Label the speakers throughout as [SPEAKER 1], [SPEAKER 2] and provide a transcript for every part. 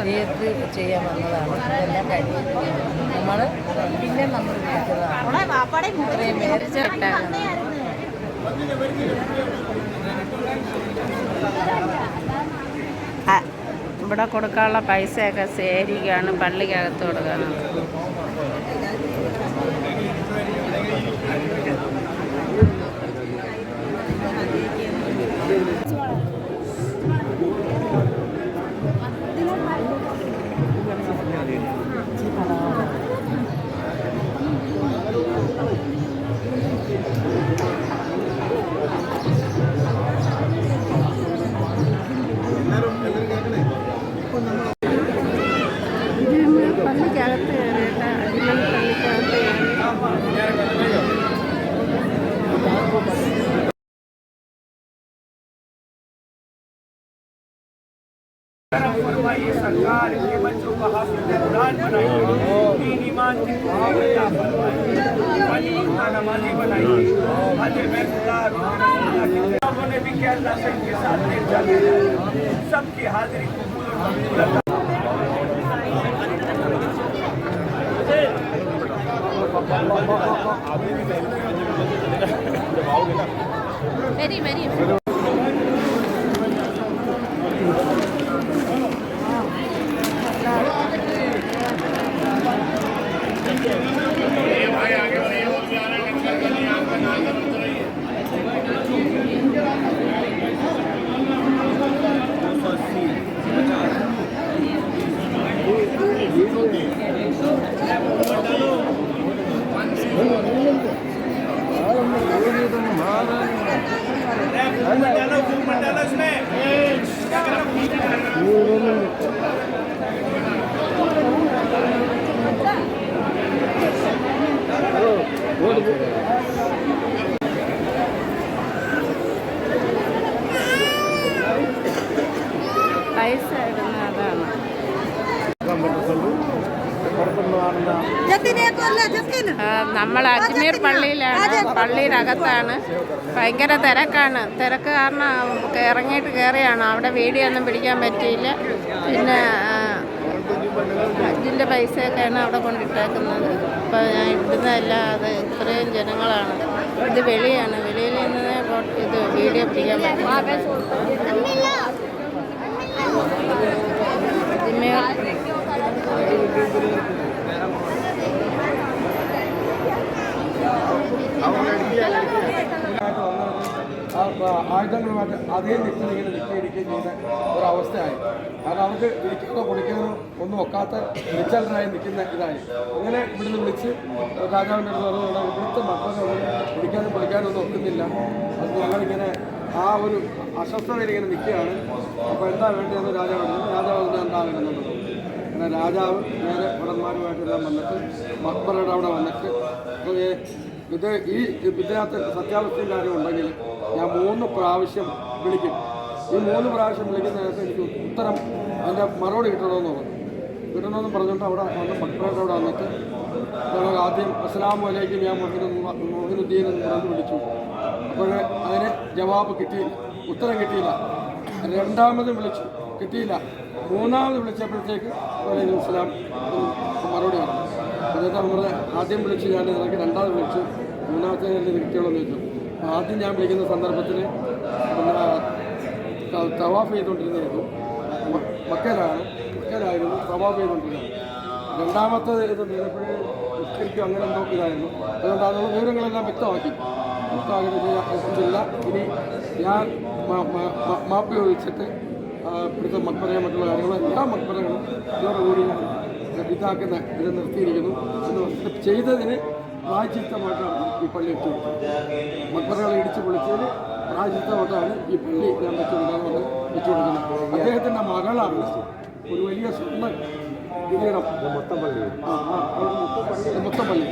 [SPEAKER 1] തിയേറ്ററിൽ ചെയ്യാൻ വന്നതാണ്? ഇതെല്ലാം കഴിഞ്ഞു നമ്മൾ പിന്നെ നമ്മൾ വിളിക്കുന്നതാണ് ഇത്രയും
[SPEAKER 2] ഇവിടെ കൊടുക്കാനുള്ള പൈസയൊക്കെ ശേഖരിക്കുകയാണ് പള്ളിക്കകത്ത് കൊടുക്കണം പള്ളിക്കകത്ത്
[SPEAKER 3] फरमाइए, सरकार के बच्चों को हाफिज कुरान बनाइए। दीन ईमान की अता फरमाइए। वली नमाजी बनाइए। हज बेगुजार लोगों ने भी क्या अल्लाह से इनके साथ ले चले सबकी हाजिरी कबूल और मंजूर अता
[SPEAKER 2] പൈസ നമ്മൾ അജ്മീർ പള്ളിയിലാണ്. പള്ളിയിലകത്താണ്. ഭയങ്കര തിരക്കാണ്. തിരക്ക് കാരണം ഇറങ്ങിയിട്ട് കയറിയാണ് അവിടെ വീഡിയോ ഒന്നും പിടിക്കാൻ പറ്റിയില്ല. പിന്നെ ഇതിന്റെ പൈസയൊക്കെയാണ് അവിടെ കൊണ്ടിട്ടേക്കുന്നത്. അപ്പോൾ ഞാൻ ഇടുന്നതല്ല അത് ഇത്രയും ജനങ്ങളാണ്. ഇത് വെളിയാണ്. വെളിയിൽ നിന്ന് ഇത് വീഡിയോ പിടിക്കാൻ പറ്റും അജ്മീർ
[SPEAKER 4] ആയുധങ്ങളുമായിട്ട് അതേ നിൽക്കുന്ന ഇങ്ങനെ നിൽക്കുകയിരിക്കുകയും ചെയ്യുന്ന ഒരവസ്ഥയായി. കാരണം അവർക്ക് ഇരിക്കാനോ കുടിക്കാനോ ഒന്നും ഒക്കാത്ത നിശ്ചലരായി നിൽക്കുന്ന ഇതായി. അങ്ങനെ ഇവിടുന്ന് വിളിച്ച് രാജാവിന്റെ അടുത്ത് പറഞ്ഞു "ഇവിടെ ഇവിടുത്തെ മക്കളൊന്നും കുടിക്കാനും കുളിക്കാനും ഒന്നും ഒക്കുന്നില്ല. അത് ഞങ്ങളിങ്ങനെ ആ ഒരു അസ്വസ്ഥതയിൽ ഇങ്ങനെ നിൽക്കുകയാണ്. അപ്പോൾ എന്താ വേണ്ടതെന്ന് രാജാവ് രാജാവ് എന്താ വേണ്ടതെന്നുള്ളത് അങ്ങനെ രാജാവ് നേരെ ഭടന്മാരുമായിട്ടെല്ലാം വന്നിട്ട് മക്ബറയുടെ അവിടെ വന്നിട്ട് ഇത് ഈ ഇതിനകത്ത് സത്യാവസ്ഥയും കാര്യം ഉണ്ടെങ്കിൽ ഞാൻ മൂന്ന് പ്രാവശ്യം വിളിക്കും. ഈ മൂന്ന് പ്രാവശ്യം വിളിക്കുന്നതിനകത്ത് എനിക്ക് ഉത്തരം അതിന്റെ മറുപടി കിട്ടണമെന്ന് പറഞ്ഞു കിട്ടണമെന്ന് പറഞ്ഞിട്ട് അവിടെ വന്ന് ഭക്തരുടെ അവിടെ വന്നിട്ട് ഞങ്ങൾ ആദ്യം അസ്ലാം അലൈക്കും ഞാൻ മൊഹിനു മൊഹിനുദ്ദീൻ എന്ന് പറഞ്ഞ് വിളിച്ചു. അപ്പോൾ അതിന് ജവാബ് കിട്ടിയില്ല ഉത്തരം കിട്ടിയില്ല. രണ്ടാമതും വിളിച്ചു കിട്ടിയില്ല. മൂന്നാമത് വിളിച്ചപ്പോഴത്തേക്ക് വലൈക്കും അസ്ലാം മറുപടി പറഞ്ഞു എന്നിട്ട് നമ്മൾ ആദ്യം വിളിച്ച് ഞാൻ ഇറക്കി രണ്ടാമത് വിളിച്ചു മൂന്നാമത്തെ എന്റെ വ്യക്തികളെന്ന് ചോദിച്ചു ആദ്യം ഞാൻ വിളിക്കുന്ന സന്ദർഭത്തിൽ പിന്നെ തവാഫ് ചെയ്തുകൊണ്ടിരുന്നായിരുന്നു മക്കലാണ് മക്കലായിരുന്നു തവാഫ് ചെയ്തുകൊണ്ടിരുന്നത് രണ്ടാമത്തെ ഇത് നിസ്കരിക്കും അങ്ങനെ എന്തോ ഇതായിരുന്നു. അതുകൊണ്ട് അതിനുള്ള വിവരങ്ങളെല്ലാം വ്യക്തമാക്കി. വ്യക്തമാക്കിയില്ല ഇനി ഞാൻ മാപ്പ് ചോദിച്ചിട്ട് ഇവിടുത്തെ മക്ബറയും മറ്റുള്ള കാര്യങ്ങളും എല്ലാ മക്ബറകളും ഇതോടുകൂടി ഞാൻ ഇതാക്കുന്ന ഇത് നിർത്തിയിരിക്കുന്നു. എന്ന് ചെയ്തതിന് പ്രായച്ചിത്തമായിട്ടാണ് ഈ പള്ളി എത്തി മക്ബറകളെ ഇടിച്ചു പൊളിച്ചതിന് പ്രായച്ചിത്തമായിട്ടാണ് ഈ പള്ളി ഞാൻ വെച്ചു കൊടുക്കുന്നത് വെച്ചു കൊടുക്കുന്നത് അദ്ദേഹത്തിന്റെ മകളാണ് ഒരു വലിയ സ്വന്തം മൊത്തം പള്ളി.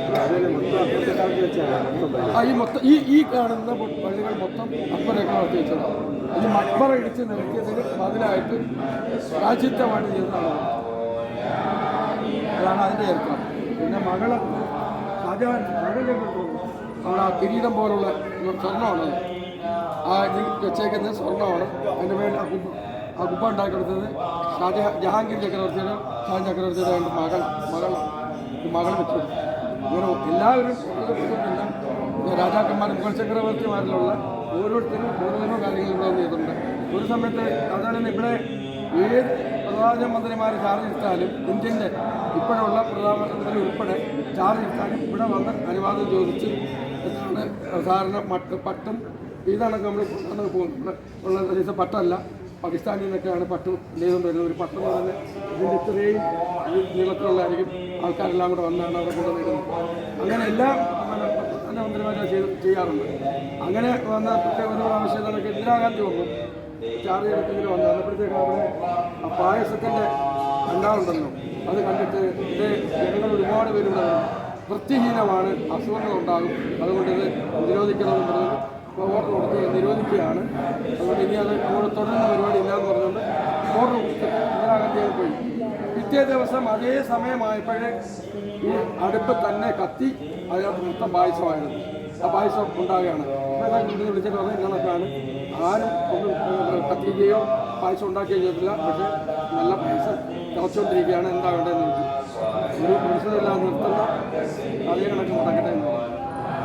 [SPEAKER 4] ആ ഈ മൊത്തം ഈ ഈ കാണുന്ന പള്ളികൾ മൊത്തം അക്ബറൊക്കെ നടത്തി വെച്ചതാണ്. ഈ മക്ബറ ഇടിച്ച് നിരത്തിയതിന് ബദലായിട്ട് രാജ്യത്വമായിട്ട് ചെയ്തതാണ് അതിന്റെ ചരിത്രം പിന്നെ മകൾ ഷാജഹാൻ മകളെ അവിടെ ആ കിരീടം പോലുള്ള സ്വർണമാണ് ആ വെച്ചേക്കുന്നത് സ്വർണമാണ്. അതിന് വേണ്ടി ആ കുബ് ആ കുപ്പ ഉണ്ടാക്കി കൊടുത്തത് ഷാജഹാ ജഹാംഗീർ ചക്രവർത്തിയുടെ ഷാൻ ചക്രവർത്തിയുടെ രണ്ട് മകൾ മകൾ മകൾ വെച്ചു. ഇങ്ങനെ എല്ലാവരും രാജാക്കന്മാർ മുഗൾ ചക്രവർത്തിമാരിലുള്ള ഓരോരുത്തരും ഓരോരോ കാര്യങ്ങൾ ഇവിടെ ചെയ്തിട്ടുണ്ട് ഒരു സമയത്ത് അതാണ് ഇവിടെ ഏത് പ്രധാനമന്ത്രിമാർ ചാർജ് എടുത്താലും ഇന്ത്യന്റെ ഇപ്പോഴുള്ള പ്രധാനമന്ത്രി ഉൾപ്പെടെ ചാർജ് എടുത്താലും ഇവിടെ വന്ന് അനുവാദം ചോദിച്ച് എന്നാണ് സാധാരണ മട്ട് പട്ടും ഇതാണ് നമ്മൾ ഉള്ള പട്ടല്ല. പാകിസ്ഥാനിൽ നിന്നൊക്കെയാണ് പട്ട് വരുന്നത്. ഒരു പട്ടം എന്ന് പറഞ്ഞാൽ ഇതിന്റെ ഇത്രയും നീളത്തിലുള്ളതായിരിക്കും. ആൾക്കാരെല്ലാം കൂടെ വന്നാണ് അവിടെ നേടുന്നത് അങ്ങനെ എല്ലാ പ്രധാനമന്ത്രിമാരും ചെയ്ത് ചെയ്യാറുണ്ട്. അങ്ങനെ വന്ന ഒരു പ്രാവശ്യം ഇന്ദിരാഗാന്ധി വന്നു. ചാർജ് എടുക്കുന്നതിന് വന്നു. വന്നപ്പോഴത്തേക്ക് അവിടെ ആ പായസത്തിന്റെ ഉണ്ടാവുണ്ടല്ലോ അത് കണ്ടിട്ട് ഇത് ജനങ്ങൾ ഒരുപാട് പേരുണ്ട് വൃത്തിഹീനമാണ് അസുഖങ്ങൾ ഉണ്ടാകും അതുകൊണ്ട് ഇത് നിരോധിക്കണമെന്ന് പറഞ്ഞ് ഓർഡർ കൊടുത്ത് നിരോധിക്കുകയാണ്. അതുകൊണ്ട് ഇനി അത് അങ്ങോട്ട് തുടരുന്ന പരിപാടി ഇല്ലയെന്ന് പറഞ്ഞുകൊണ്ട് ഓർഡർ കൊടുത്ത് ഇന്ദിരാഗാന്ധിയെ പോയി. പിറ്റേ ദിവസം അതേ സമയമായപ്പോഴേ ഈ അടുപ്പ് തന്നെ കത്തി അതിനകത്ത് മൊത്തം പായസമായിരുന്നു. ആ പായസം ഉണ്ടാകുകയാണ് അപ്പോൾ ഇത് വിളിച്ചിട്ട് എന്നുള്ളതാണ് ആരും ഒന്നും കത്തിക്കുകയോ പായസം ഉണ്ടാക്കുകയോ ചെയ്തിട്ടില്ല. പക്ഷേ നല്ല പായസം തിളച്ചുകൊണ്ടിരിക്കുകയാണ്. എന്താ വേണ്ടതെന്ന് വെച്ചു ഒരു പ്രശ്നമില്ലാതെ നിർത്തുന്ന അതേ കണക്ക് നടക്കട്ടെ എന്ന്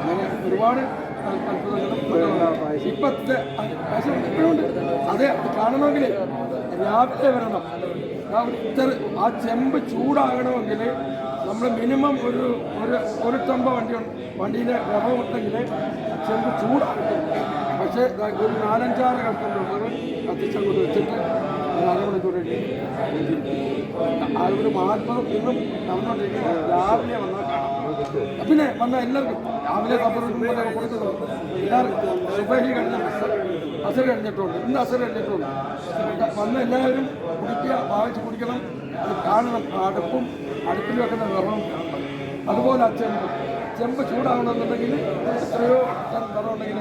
[SPEAKER 4] അങ്ങനെ ഒരുപാട് ഇപ്പത്തെ പായസം ഇപ്പോഴുണ്ട് അതെ അത് കാണണമെങ്കിൽ രാവിലെ വരണം. ആ ചെമ്പ് ചൂടാകണമെങ്കിൽ മിനിമം ഒരു ഒരു ഒരു ചമ്പ വണ്ടി വണ്ടിയിലെ വിറവുണ്ടെങ്കിൽ ചെമ്പ് ചൂടാക്കും. പക്ഷേ ഒരു നാലഞ്ചാറ് കഷ്ടമുള്ളത് കത്തിച്ചങ്ങോട്ട് വെച്ചിട്ട് അരമണിക്കൂർ കഴിഞ്ഞ് ആ ഒരു മഹാത്മകം ഇന്നും നടന്നുകൊണ്ടിരിക്കുന്നത്. രാവിലെ വന്നാൽ കാണാം. പിന്നെ വന്ന എല്ലാവർക്കും രാവിലെ കപ്പറൊക്കെ കൊടുക്കുന്നത് എല്ലാവർക്കും സുബഹി കഴിഞ്ഞ അസർ കഴിഞ്ഞിട്ടുണ്ട്. ഇന്ന് അസർ കഴിഞ്ഞിട്ടുണ്ട്. വന്ന എല്ലാവരും കുടിക്കുക വാങ്ങിച്ച് കുടിക്കണം. അത് കാണണം അടുപ്പും അടുപ്പിൽ വെക്കുന്ന വിറവും അതുപോലെ അച്ചം ചെമ്പ്. ചെമ്പ് ചൂടാവണമെന്നുണ്ടെങ്കിൽ എത്രയോ ടൺ വിറവുണ്ടെങ്കിൽ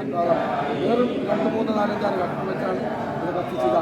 [SPEAKER 4] വേറും രണ്ട് മൂന്ന് നാലഞ്ചാറ് കഷ്ണം വെച്ചാണ് ഇത് കത്തിച്ചത്.